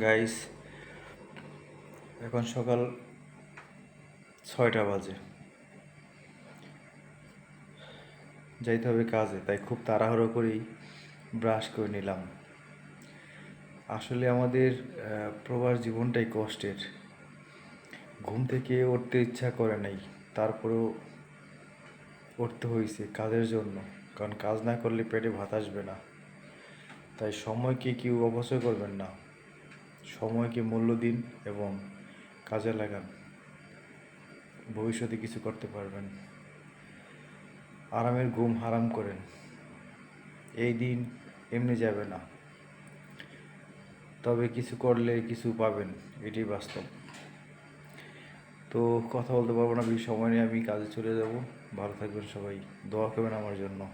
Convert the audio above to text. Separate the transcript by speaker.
Speaker 1: Guys এখন সকাল ছয়টা বাজে। যাইতে হবে কাজে, তাই খুব তাড়াহুড়ো করেই ব্রাশ করে নিলাম। আসলে আমাদের প্রবাস জীবনটাই কষ্টের। ঘুম থেকে উঠতে ইচ্ছা করে নাই, তারপরেও উঠতে হয়েছে কাজের জন্য, কারণ কাজ না করলে পেটে ভাত আসবে না। তাই সময়কে কেউ অপচয় করবেন না। সময়কে মূল্য দিন এবং কাজে লাগান। ভবিষ্যতে কিছু করতে পারবেন। আরামের ঘুম হারাম করেন। এই দিন এমনি যাবে না। তবে কিছু করলে কিছু পাবেন, এটাই বাস্তব। তো কথা বলতে পারব না, বেশি সময় নিয়ে আমি কাজে চলে যাব। ভালো থাকবেন সবাই। দোয়া করবেন আমার জন্য।